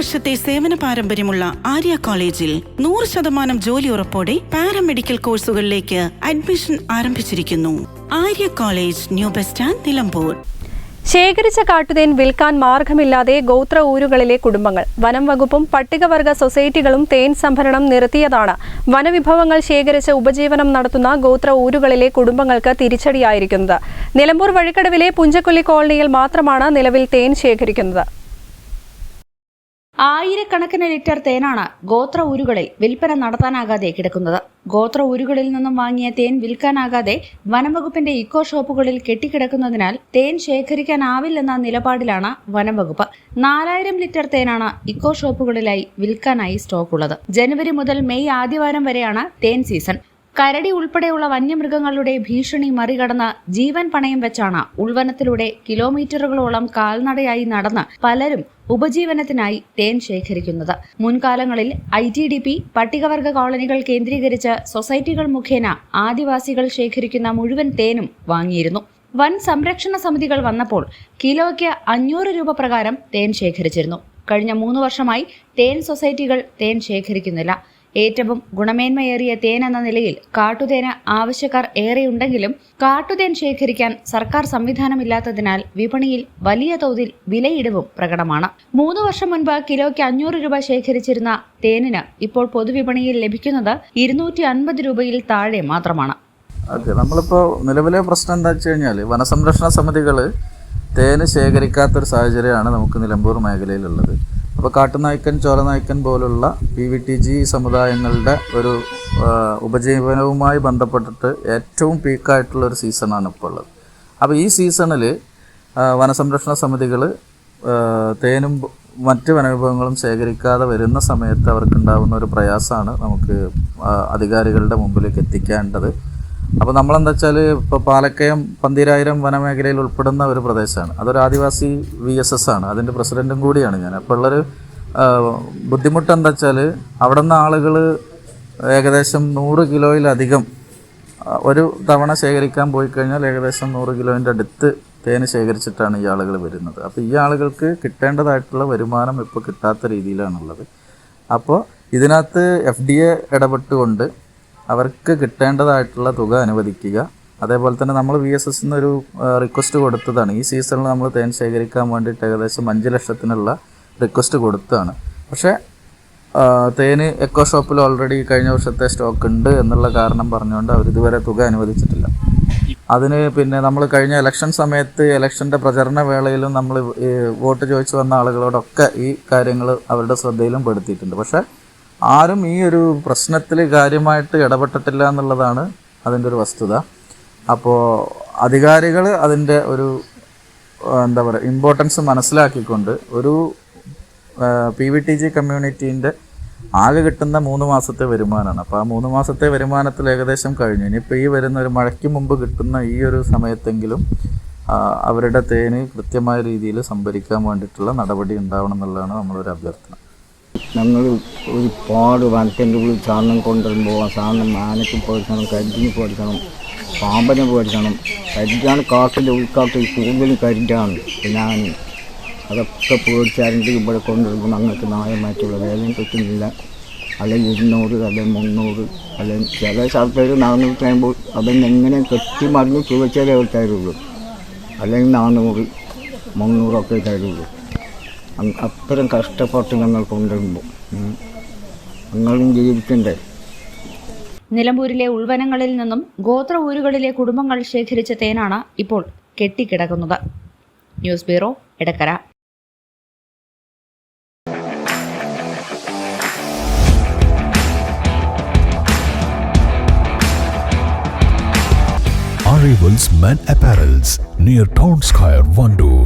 വർഷത്തെ സേവന പാരമ്പര്യമുള്ള ആര്യ കോളേജിൽ നൂറ് ശതമാനം ജോലി ഉറപ്പോടെ പാരാമെഡിക്കൽ കോഴ്സുകളിലേക്ക് അഡ്മിഷൻ ആരംഭിച്ചിരിക്കുന്നു. Arya college new bus stand Nilambur. ശേഖരിച്ച കാട്ടുതേൻ വിൽക്കാൻ മാർഗമില്ലാതെ ഗോത്ര ഊരുകളിലെ കുടുംബങ്ങൾ വനം വകുപ്പും പട്ടികവർഗ സൊസൈറ്റികളും തേൻ സംഭരണം നിർത്തിയതാണ്. വനവിഭവങ്ങൾ ശേഖരിച്ച് ഉപജീവനം നടത്തുന്ന ഗോത്ര ഊരുകളിലെ കുടുംബങ്ങൾക്ക് തിരിച്ചടിയായിരിക്കുന്നത്. നിലമ്പൂർ വഴിക്കടവിലെ പുഞ്ചക്കൊല്ലി കോളനിയിൽ മാത്രമാണ് നിലവിൽ തേൻ ശേഖരിക്കുന്നത്. ആയിരക്കണക്കിന് ലിറ്റർ തേനാണ് ഗോത്ര ഊരുകളിൽ വിൽപ്പന നടത്താനാകാതെ കിടക്കുന്നത്. ഗോത്ര ഊരുകളിൽ നിന്നും വാങ്ങിയ തേൻ വിൽക്കാനാകാതെ വനംവകുപ്പിന്റെ ഇക്കോ ഷോപ്പുകളിൽ കെട്ടിക്കിടക്കുന്നതിനാൽ തേൻ ശേഖരിക്കാനാവില്ലെന്ന നിലപാടിലാണ് വനംവകുപ്പ്. നാലായിരം ലിറ്റർ തേനാണ് ഇക്കോ ഷോപ്പുകളിലായി വിൽക്കാനായി സ്റ്റോക്കുള്ളത്. ജനുവരി മുതൽ മെയ് ആദ്യവാരം വരെയാണ് തേൻ സീസൺ. കരടി ഉൾപ്പെടെയുള്ള വന്യമൃഗങ്ങളുടെ ഭീഷണി മറികടന്ന് ജീവൻ പണയം വെച്ചാണ് ഉൾവനത്തിലൂടെ കിലോമീറ്ററുകളോളം കാൽനടയായി നടന്ന് പലരും ഉപജീവനത്തിനായി തേൻ ശേഖരിക്കുന്നത്. മുൻകാലങ്ങളിൽ ഐ ടി ഡി പി പട്ടികവർഗ കോളനികൾ കേന്ദ്രീകരിച്ച് സൊസൈറ്റികൾ മുഖേന ആദിവാസികൾ ശേഖരിക്കുന്ന മുഴുവൻ തേനും വാങ്ങിയിരുന്നു. വൻ സംരക്ഷണ സമിതികൾ വന്നപ്പോൾ കിലോയ്ക്ക് അഞ്ഞൂറ് രൂപ പ്രകാരം തേൻ ശേഖരിച്ചിരുന്നു. കഴിഞ്ഞ മൂന്ന് വർഷമായി തേൻ സൊസൈറ്റികൾ തേൻ ശേഖരിക്കുന്നില്ല. ഏറ്റവും ഗുണമേന്മയേറിയ തേൻ എന്ന നിലയിൽ കാട്ടുതേന് ആവശ്യക്കാർ ഏറെയുണ്ടെങ്കിലും കാട്ടുതേൻ ശേഖരിക്കാൻ സർക്കാർ സംവിധാനമില്ലാത്തതിനാൽ വിപണിയിൽ വലിയ തോതിൽ വിലയിടിവും പ്രകടമാണ്. മൂന്ന് വർഷം മുൻപ് കിലോയ്ക്ക് അഞ്ഞൂറ് രൂപ ശേഖരിച്ചിരുന്ന തേനിന് ഇപ്പോൾ പൊതുവിപണിയിൽ ലഭിക്കുന്നത് ഇരുന്നൂറ്റി അൻപത് രൂപയിൽ താഴെ മാത്രമാണ്. ഓക്കെ നമ്മളിപ്പോൾ നിലവിലെ പ്രശ്നം എന്താ വെച്ച് കഴിഞ്ഞാൽ വനസംരക്ഷണ സമിതികൾ തേന് ശേഖരിക്കാത്തൊരു സാഹചര്യമാണ് നമുക്ക് നിലമ്പൂർ മേഖലയിലുള്ളത്. അപ്പോൾ കാട്ടുനായ്ക്കൻ ചോരനായ്ക്കൻ പോലുള്ള പി വി ടി ജി സമുദായങ്ങളുടെ ഒരു ഉപജീവനവുമായി ബന്ധപ്പെട്ടിട്ട് ഏറ്റവും പീക്കായിട്ടുള്ള ഒരു സീസണാണ് ഇപ്പോൾ ഉള്ളത്. അപ്പോൾ ഈ സീസണിൽ വനസംരക്ഷണ സമിതികൾ തേനും മറ്റ് വനവിഭവങ്ങളും ശേഖരിക്കാതെ വരുന്ന സമയത്ത് അവർക്കുണ്ടാകുന്ന ഒരു പ്രയാസമാണ് നമുക്ക് അധികാരികളുടെ മുമ്പിലേക്ക് എത്തിക്കേണ്ടത്. അപ്പോൾ നമ്മളെന്താ വെച്ചാൽ ഇപ്പോൾ പാലക്കയം പന്തിരായിരം വനമേഖലയിൽ ഉൾപ്പെടുന്ന ഒരു പ്രദേശമാണ്. അതൊരു ആദിവാസി വി എസ് എസ് ആണ്. അതിന്റെ പ്രസിഡന്റും കൂടിയാണ് ഞാൻ. അപ്പോൾ ഉള്ളൊരു ബുദ്ധിമുട്ട് എന്താ വെച്ചാൽ അവിടെ നിന്ന് ആളുകൾ ഏകദേശം നൂറ് കിലോയിലധികം ഒരു തവണ ശേഖരിക്കാൻ പോയി കഴിഞ്ഞാൽ ഏകദേശം നൂറ് കിലോയിന്റെ അടുത്ത് തേന് ശേഖരിച്ചിട്ടാണ് ഈ ആളുകൾ വരുന്നത്. അപ്പോൾ ഈ ആളുകൾക്ക് കിട്ടേണ്ടതായിട്ടുള്ള വരുമാനം ഇപ്പോൾ കിട്ടാത്ത രീതിയിലാണുള്ളത്. അപ്പോൾ ഇതിനകത്ത് എഫ് ഡി എ ഇടപെട്ടുകൊണ്ട് അവർക്ക് കിട്ടേണ്ടതായിട്ടുള്ള തുക അനുവദിക്കുക. അതേപോലെ തന്നെ നമ്മൾ വി എസ് എസ് ഒരു റിക്വസ്റ്റ് കൊടുത്തതാണ്. ഈ സീസണിൽ നമ്മൾ തേൻ ശേഖരിക്കാൻ വേണ്ടിയിട്ട് ഏകദേശം അഞ്ച് ലക്ഷത്തിനുള്ള റിക്വസ്റ്റ് കൊടുത്തതാണ്. പക്ഷേ തേന് എക്കോ ഷോപ്പിൽ ഓൾറെഡി കഴിഞ്ഞ വർഷത്തെ സ്റ്റോക്ക് ഉണ്ട് എന്നുള്ള കാരണം പറഞ്ഞുകൊണ്ട് അവർ ഇതുവരെ തുക അനുവദിച്ചിട്ടില്ല. അതിന് പിന്നെ നമ്മൾ കഴിഞ്ഞ ഇലക്ഷൻ സമയത്ത് ഇലക്ഷന്റെ പ്രചരണ വേളയിലും നമ്മൾ വോട്ട് ചോദിച്ചു വന്ന ആളുകളോടൊക്കെ ഈ കാര്യങ്ങൾ അവരുടെ ശ്രദ്ധയിലും പെടുത്തിയിട്ടുണ്ട്. പക്ഷേ ആരും ഈ ഒരു പ്രശ്നത്തിൽ കാര്യമായിട്ട് ഇടപെട്ടിട്ടില്ല എന്നുള്ളതാണ് അതിന്റെ ഒരു വസ്തുത. അപ്പോൾ അധികാരികൾ അതിന്റെ ഒരു എന്താ പറയുക ഇമ്പോർട്ടൻസ് മനസ്സിലാക്കിക്കൊണ്ട് ഒരു പി വി ടി ജി കമ്മ്യൂണിറ്റീന്റെ ആകെ കിട്ടുന്ന മൂന്ന് മാസത്തെ വരുമാനമാണ്. അപ്പോൾ ആ മൂന്ന് മാസത്തെ വരുമാനത്തിൽ ഏകദേശം കഴിഞ്ഞു. ഇനിയിപ്പോൾ ഈ വരുന്ന ഒരു മഴയ്ക്ക് മുമ്പ് കിട്ടുന്ന ഈ ഒരു സമയത്തെങ്കിലും അവരുടെ തേന് കൃത്യമായ രീതിയിൽ സംഭരിക്കാൻ വേണ്ടിയിട്ടുള്ള നടപടി ഉണ്ടാവണം എന്നുള്ളതാണ് നമ്മളൊരു അഭ്യർത്ഥന. ഞങ്ങൾ ഒരുപാട് വനത്തിന്റെ ഉള്ളിൽ സാധനം കൊണ്ടുവരുമ്പോൾ സാധനം ആനയ്ക്ക് പേടിക്കണം കരിഞ്ഞ് പേടിക്കണം പാമ്പനെ പേടിക്കണം കരിഞ്ഞാണ് കാട്ടിന്റെ ഉൾക്കാട്ടിൽ കൂടുതലും കരിഞ്ഞാണ് ഞാൻ അതൊക്കെ പേടിച്ചാരുണ്ട് ഇവിടെ കൊണ്ടുവരുമ്പോൾ ഞങ്ങൾക്ക് ന്യായമായിട്ടുള്ള വേദന കിട്ടുന്നില്ല അല്ലെങ്കിൽ ഇരുന്നൂറ് അല്ലെങ്കിൽ മുന്നൂറ് അല്ലെങ്കിൽ ചില സ്ഥലത്തേക്ക് നാനൂറ് കഴിയുമ്പോൾ അതെന്നെ എങ്ങനെ കെട്ടി മറിഞ്ഞ് ചുവച്ചാലേ തരുള്ളൂ. അല്ലെങ്കിൽ നാനൂറ് മുന്നൂറൊക്കെ തരുള്ളൂ. അത്രയും കഷ്ടപ്പെട്ട് ഞങ്ങൾ കൊണ്ടുവരുമ്പോൾ. ഞങ്ങളും ജീവിക്കണ്ടേ? നിലമ്പൂരിലെ ഉൾവനങ്ങളിൽ നിന്നും ഗോത്ര ഊരുകളിലെ കുടുംബങ്ങൾ ശേഖരിച്ച തേനാണ് ഇപ്പോൾ കെട്ടിക്കിടക്കുന്നത്. News bureau Edakkara. Arrivals Men Apparels near Town Square, Vandoor.